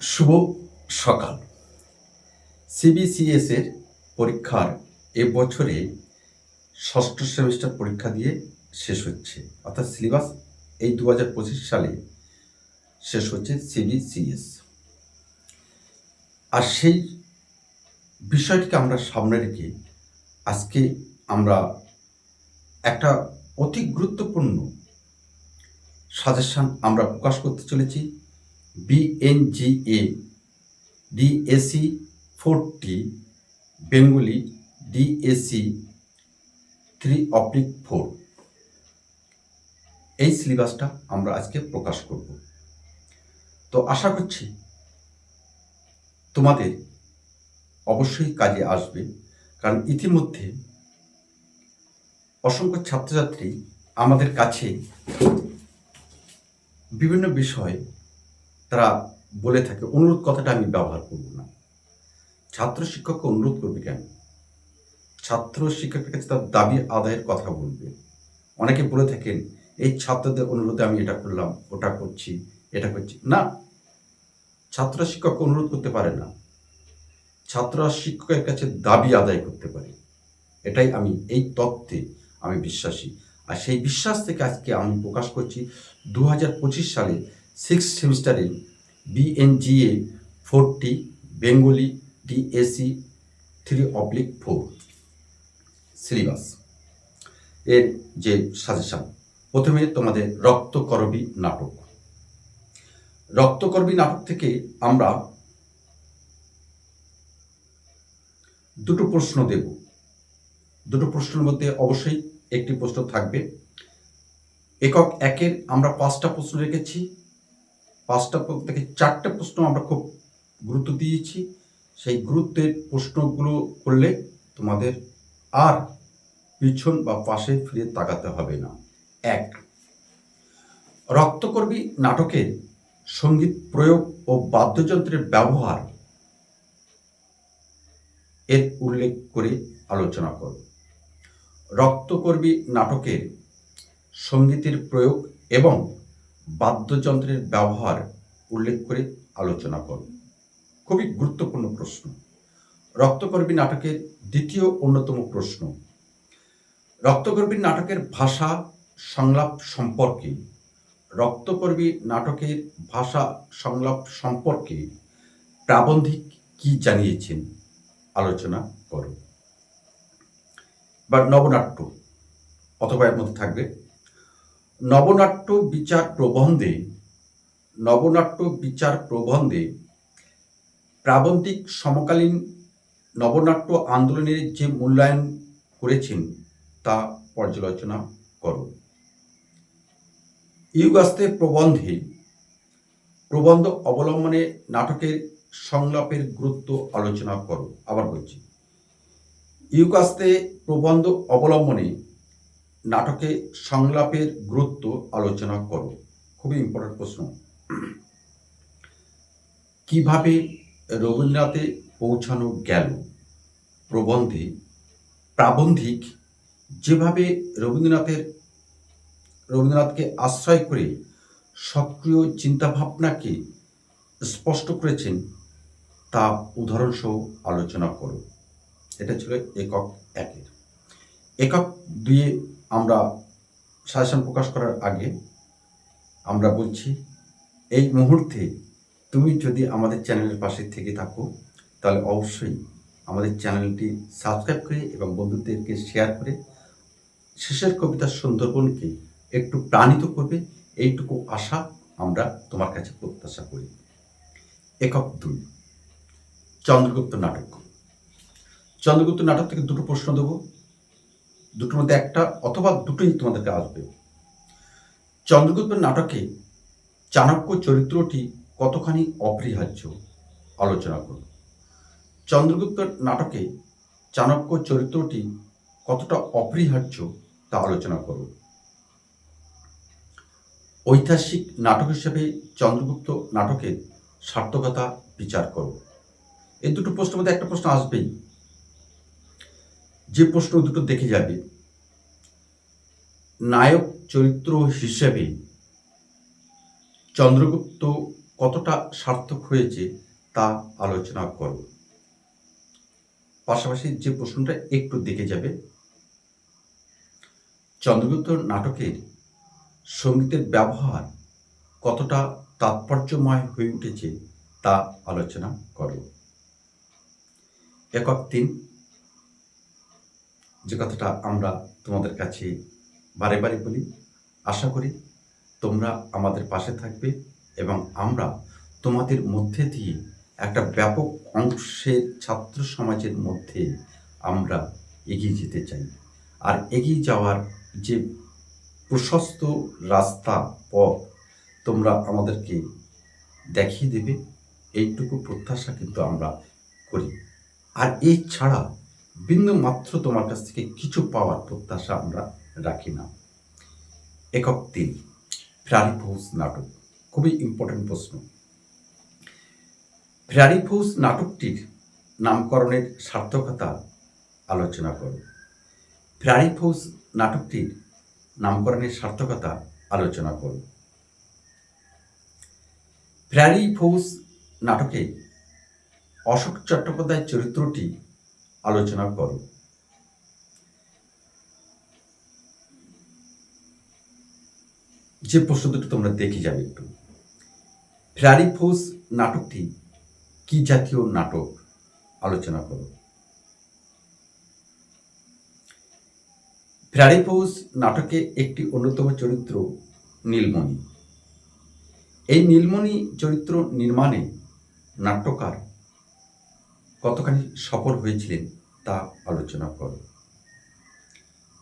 শুভ সকাল। সিবিসিএস এর পরীক্ষার এ বছরে ষষ্ঠ সেমিস্টার পরীক্ষা দিয়ে শেষ হচ্ছে। অর্থাৎ সিলেবাস এই দু হাজার পঁচিশ সালে শেষ হচ্ছে সিবিসিএস আর সেই বিষয়টিকে আমরা সামনে রেখে আজকে আমরা একটা অতি গুরুত্বপূর্ণ সাজেশন আমরা প্রকাশ করতে চলেছি। BNGA DSC forty Bengali DSC three oblique four এই সিলেবাসটা আমরা আজকে প্রকাশ করব। তো আশা করছি তোমাদের অবশ্যই কাজে আসবে, কারণ ইতিমধ্যে অসংখ্য ছাত্রছাত্রী আমাদের কাছে বিভিন্ন বিষয়ে তারা বলে থাকে, অনুরোধ কথাটা আমি ব্যবহার করব না। ছাত্র শিক্ষককে অনুরোধ করবে কেন? ছাত্র শিক্ষকের কাছে তার দাবি আদায়ের কথা বলবে। অনেকে বলে থাকেন, এই ছাত্রদের অনুরোধে আমি এটা করলাম, ওটা করছি, এটা করছি। না, ছাত্র শিক্ষককে অনুরোধ করতে পারে না। ছাত্র শিক্ষকের কাছে দাবি আদায় করতে পারে। এটাই আমি, এই তত্ত্বে আমি বিশ্বাসী। আর সেই বিশ্বাস থেকে আজকে আমি প্রকাশ করছি দু হাজার পঁচিশ সালে সিক্স সেমিস্টারে BNGA forty Bengali DSC three oblique four syllabus এর যে সাজেশন প্রথমে তোমাদের রক্তকরবী নাটক। রক্তকরবী নাটক থেকে আমরা দুটো প্রশ্ন দেব। দুটো প্রশ্নের মধ্যে অবশ্যই একটি প্রশ্ন থাকবে। একক একের আমরা পাঁচটা প্রশ্ন রেখেছি। পাঁচটা থেকে চারটে প্রশ্ন আমরা খুব গুরুত্ব দিয়েছি। সেই গুরুত্বের প্রশ্নগুলো করলে তোমাদের আর পিছন বা পাশে ফিরে তাকাতে হবে না। এক, রক্তকর্মী নাটকের সংগীত প্রয়োগ ও বাদ্যযন্ত্রের ব্যবহার এর উল্লেখ করে আলোচনা করো। রক্তকর্মী নাটকের সঙ্গীতের প্রয়োগ এবং বাদ্যযন্ত্রের ব্যবহার উল্লেখ করে আলোচনা করো খুবই গুরুত্বপূর্ণ প্রশ্ন। রক্তকর্মী নাটকের দ্বিতীয় অন্যতম প্রশ্ন। রক্তকর্মী নাটকের ভাষা সংলাপ সম্পর্কে, রক্তকর্মী নাটকের ভাষা সংলাপ সম্পর্কে প্রাবন্ধিক কি জানিয়েছেন? আলোচনা করো বা নবনাট্য, অথবা এর মধ্যে থাকবে নবনাট্য বিচার প্রবন্ধে, নবনাট্য বিচার প্রবন্ধে প্রাবন্ধিক সমকালীন নবনাট্য আন্দোলনের যে মূল্যায়ন করেছেন তা পর্যালোচনা করো ইউগাস্তে প্রবন্ধে প্রবন্ধ অবলম্বনে নাটকের সংলাপের গুরুত্ব আলোচনা করো, আবার বলছি। ইউকাস্তে প্রবন্ধ অবলম্বনে নাটকে সংলাপের গুরুত্ব আলোচনা করো। খুবই ইম্পর্টেন্ট প্রশ্ন। কীভাবে রবীন্দ্রনাথে পৌঁছানো গেল? প্রবন্ধে প্রাবন্ধিক যেভাবে রবীন্দ্রনাথের, রবীন্দ্রনাথকে আশ্রয় করে সক্রিয় চিন্তাভাবনাকে স্পষ্ট করেছেন, তা উদাহরণসহ আলোচনা করো। এটা ছিল একক একের। একক দুয়ে আমরা সাজেশন প্রকাশ করার আগে আমরা বলছি, এই মুহূর্তে তুমি যদি আমাদের চ্যানেলের পাশে থেকে থাকো, তাহলে অবশ্যই আমাদের চ্যানেলটি সাবস্ক্রাইব করে এবং বন্ধুদেরকে শেয়ার করে শেষের কবিতা সুন্দরবনকে একটু প্রাণিত করবে, এইটুকু আশা আমরা তোমার কাছে প্রত্যাশা করি। একক দুই, চন্দ্রগুপ্ত নাটক। চন্দ্রগুপ্ত নাটক থেকে দুটো প্রশ্ন দেবো। দুটোর মধ্যে একটা অথবা দুটোই তোমাদেরকে আসবে। চন্দ্রগুপ্ত নাটকে চাণক্য চরিত্রটি কতখানি অপরিহার্য? আলোচনা করুন। চন্দ্রগুপ্ত নাটকে চাণক্য চরিত্রটি কতটা অপরিহার্য তা আলোচনা করুন। ঐতিহাসিক নাটক হিসেবে চন্দ্রগুপ্ত নাটকের সার্থকতা বিচার করো এই দুটো প্রশ্নের মধ্যে একটা প্রশ্ন আসবেই। যে প্রশ্ন দুটো দেখে যাবে। নায়ক চরিত্র হিসেবে চন্দ্রগুপ্ত কতটা সার্থক হয়েছে তা আলোচনা করব পাশাপাশি যে প্রশ্নটা একটু দেখে যাবে, চন্দ্রগুপ্ত নাটকের সঙ্গীতের ব্যবহার কতটা তাৎপর্যময় হয়ে উঠেছে তা আলোচনা করব একক তিন যে কথাটা আমরা তোমাদের কাছে বারে বারে বলি, আশা করি তোমরা আমাদের পাশে থাকবে এবং আমরা তোমাদের মধ্যে দিয়ে একটা ব্যাপক অংশের ছাত্র সমাজের মধ্যে আমরা এগিয়ে যেতে চাই। আর এগিয়ে যাওয়ার যে প্রশস্ত রাস্তা, পথ তোমরা আমাদেরকে দেখিয়ে দেবে, এইটুকু প্রত্যাশা কিন্তু আমরা করি। আর এই ছাড়া বিন্দু মাত্র তোমার কাছ থেকে কিছু পাওয়ার প্রত্যাশা আমরা রাখি না। একক তিন ফ্রারি ফৌজ নাটক, খুবই ইম্পর্টেন্ট প্রশ্ন। ফ্রারি ফৌজ নাটকটির নামকরণের সার্থকতা আলোচনা করো। ফ্রারি ফৌজ নাটকটির নামকরণের সার্থকতা আলোচনা করো। ফ্রারি ফৌজ নাটকে অশোক চট্টোপাধ্যায়ের চরিত্রটি আলোচনা করো। যে প্রশ্ন দুটো তোমরা দেখে যাবে একটু। ফ্রারি ফৌজ নাটকটি কি জাতীয় নাটক? আলোচনা করো। ফৌজ নাটকে একটি অন্যতম চরিত্র নীলমণি। এই নীলমণি চরিত্র নির্মাণে নাট্যকার কতখানি সফল হয়েছিলেন তা আলোচনা করো।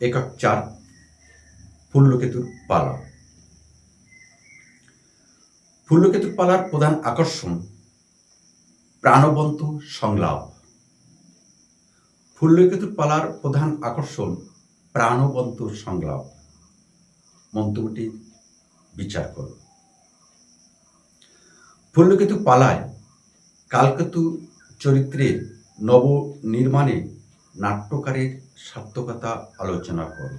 একক চার, ফুল্লকেতুর পালা। ফুল্লকেতুর পালার প্রধান আকর্ষণ প্রাণবন্ত সংলাপ। ফুল্লকেতুর পালার প্রধান আকর্ষণ প্রাণবন্ত সংলাপ। মন্তব্যটি বিচার করো। ফুল্লকেতু পালায় কালকেতু চরিত্রের নব নির্মাণে নাট্যকারের সার্থকতা আলোচনা করো।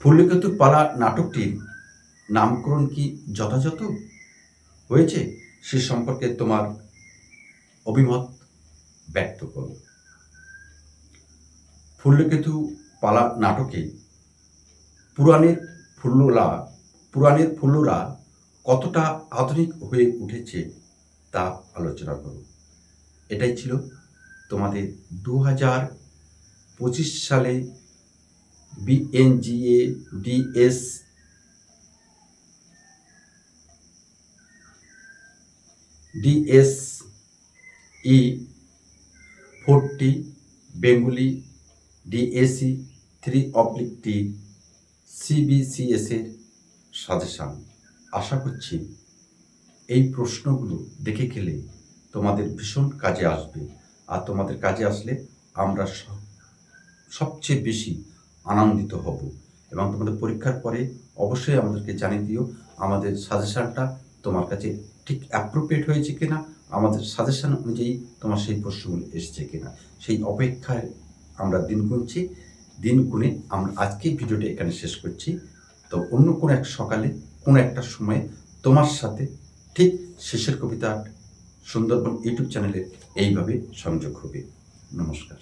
ফুল্লকেতু পালা নাটকটির নামকরণ কি যথাযথ? হয়েছে? সে সম্পর্কে তোমার অভিমত ব্যক্ত করো। ফুল্লকেতু পালা নাটকে পুরাণের ফুল্লরা পুরাণের ফুল্লরা কতটা আধুনিক হয়ে উঠেছে তা আলোচনা করো এটাই ছিল তোমাদের দু হাজার পঁচিশ সালে BNGA, DS DS E forty, Bengali DSC three oblique T সিবিসিএসের suggestion. আশা করছি এই প্রশ্নগুলো দেখে গেলে তোমাদের ভীষণ কাজে আসবে। আর তোমাদের কাজে আসলে আমরা সবচেয়ে বেশি আনন্দিত হব। এবং তোমাদের পরীক্ষার পরে অবশ্যই আমাদেরকে জানিয়ে দিও, আমাদের সাজেশানটা তোমার কাছে ঠিক অ্যাপ্রোপ্রিয়েট হয়েছে কিনা, আমাদের সাজেশান অনুযায়ী তোমার সেই প্রশ্নগুলো এসেছে কিনা। সেই অপেক্ষায় আমরা দিন গুনছি, দিন গুনে আমরা আজকে ভিডিওটা এখানে শেষ করছি। তো অন্য কোনো এক সকালে কোনো একটা সময়ে তোমার সাথে ঠিক শেষের কবিতা সুন্দরবন ইউটিউব চ্যানেলে এইভাবে সংযোগ হবে। নমস্কার।